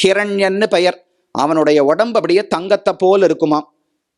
ஹிரண்யன்னு பெயர். அவனுடைய உடம்பு அப்படியே தங்கத்தை போல இருக்குமாம்.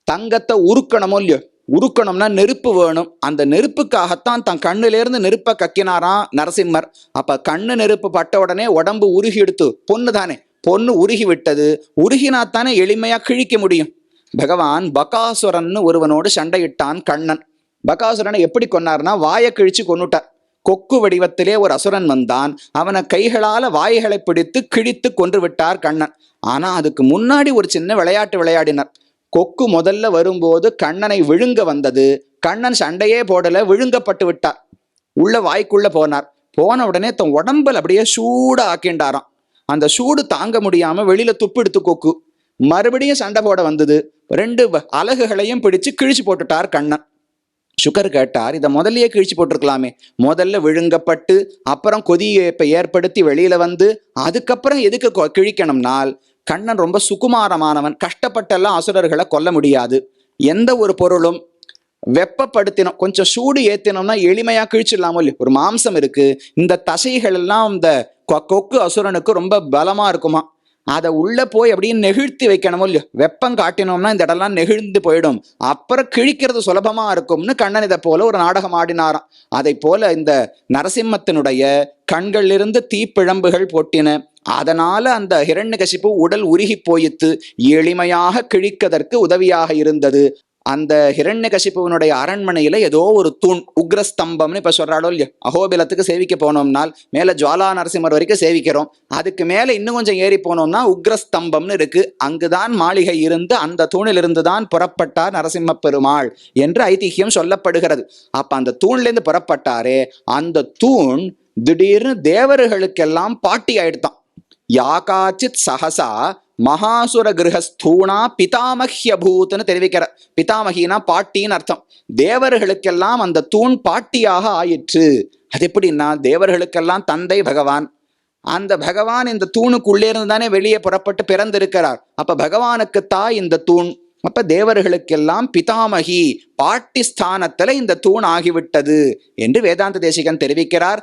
தங்கத்தை உருக்கணுமோ இல்லையோ? உருக்கணும்னா நெருப்பு வேணும். அந்த நெருப்புக்காகத்தான் தன் கண்ணிலேருந்து நெருப்பை கக்கினாராம் நரசிம்மர். அப்ப கண்ணு நெருப்பு பட்ட உடனே உடம்பு உருகி எடுத்து பொண்ணு தானே பொண்ணு உருகி விட்டது. உருகினா தானே எளிமையா கிழிக்க முடியும். பகவான் பகாசுரன் ஒருவனோடு சண்டையிட்டான் கண்ணன். பகாசுரனை எப்படி கொன்னார்னா வாயை கிழிச்சு கொன்னுட்டார். கொக்கு வடிவத்திலே ஒரு அசுரன் வந்தான். அவனை கைகளால வாய்களை பிடித்து கிழித்து கொன்று விட்டார் கண்ணன். ஆனா அதுக்கு முன்னாடி ஒரு சின்ன விளையாட்டு விளையாடினர். கொக்கு முதல்ல வரும்போது கண்ணனை விழுங்க வந்தது. கண்ணன் சண்டையே போடல விழுங்கப்பட்டு விட்டார். உள்ள வாய்க்குள்ள போனார். போன உடனே தன் உடம்பல் அப்படியே சூடா ஆக்கிண்டாராம் அந்த சூடு தாங்க முடியாம வெளியில துப்பு எடுத்து கொக்கு. மறுபடியும் சண்டை போட வந்தது. ரெண்டு வ- அலகுகளையும் பிடிச்சு கிழிச்சு போட்டுட்டார் கண்ணன். சுகர் கேட்டார். இதை முதல்லயே கிழிச்சு போட்டிருக்கலாமே. முதல்ல விழுங்கப்பட்டு அப்புறம் கொதிப்பை ஏற்படுத்தி வெளியில வந்து அதுக்கப்புறம் எதுக்கு கொ- கிழிக்கணும்னால் கண்ணன் ரொம்ப சுகுமாரமானவன். கஷ்டப்பட்டெல்லாம் அசுரர்களை கொல்ல முடியாது. எந்த ஒரு பொருளும் வெப்பப்படுத்தினோம். கொஞ்சம் சூடு ஏத்தினோம்னா எளிமையா கிழிச்சிடலாமோ இல்லையா? ஒரு மாம்சம் இருக்கு. இந்த தசைகள் எல்லாம் இந்த கொ- கொக்கு அசுரனுக்கு ரொம்ப பலமா இருக்குமா? அதை உள்ள போய் அப்படியே நெகிழ்த்தி வைக்கணுமோ இல்லையோ? வெப்பம் காட்டினோம்னா இந்த இடம்லாம் நெகிழ்ந்து போயிடும். அப்புறம் கிழிக்கிறது சுலபமா இருக்கும்னு கண்ணன் இதை போல ஒரு நாடகம் ஆடினாராம். அதை போல இந்த நரசிம்மத்தினுடைய கண்களிலிருந்து தீப்பிழம்புகள் போட்டின அதனால அந்த ஹிரண்யகசிப்பு உடல் உருகி போயித்து எளிமையாக கிழிக்கதற்கு உதவியாக இருந்தது. அந்த ஹிரண்யகசிப்புவனுடைய அரண்மனையில ஏதோ ஒரு தூண் உக்ரஸ்தம்பம்னு இப்ப சொல்றாளோ இல்லையா? அகோபிலத்துக்கு சேவிக்க போனோம்னால் மேல ஜுவாலா நரசிம்மர் வரைக்கும் சேவிக்கிறோம். அதுக்கு மேல இன்னும் கொஞ்சம் ஏறி போனோம்னா உக்ரஸ்தம்பம்னு இருக்கு. அங்குதான் மாளிகை இருந்து அந்த தூணிலிருந்து தான் புறப்பட்டார் நரசிம்ம பெருமாள் என்று ஐதிஹியம் சொல்லப்படுகிறது. அப்ப அந்த தூண்ல இருந்து புறப்பட்டாரே அந்த தூண் திடீர்னு தேவர்களுக்கெல்லாம் பாட்டி ஆயிடுதான் யாகாச்சித் சஹசா மகாசுர கிரகஸ்தூணா பிதாமஹ்யபூத்னு தெரிவிக்கிற பிதாமகினா பாட்டின்னு அர்த்தம். தேவர்களுக்கெல்லாம் அந்த தூண் பாட்டியாக ஆயிற்று. அது எப்படின்னா தேவர்களுக்கெல்லாம் தந்தை பகவான். அந்த பகவான் இந்த தூணுக்குள்ளே இருந்து தானே வெளியே புறப்பட்டு பிறந்திருக்கிறார். அப்ப பகவானுக்கு தாய் இந்த தூண். அப்ப தேவர்களுக்கெல்லாம் பிதாமகி பாட்டி ஸ்தானத்துல இந்த தூண் ஆகிவிட்டது என்று வேதாந்த தேசிகன் தெரிவிக்கிறார்.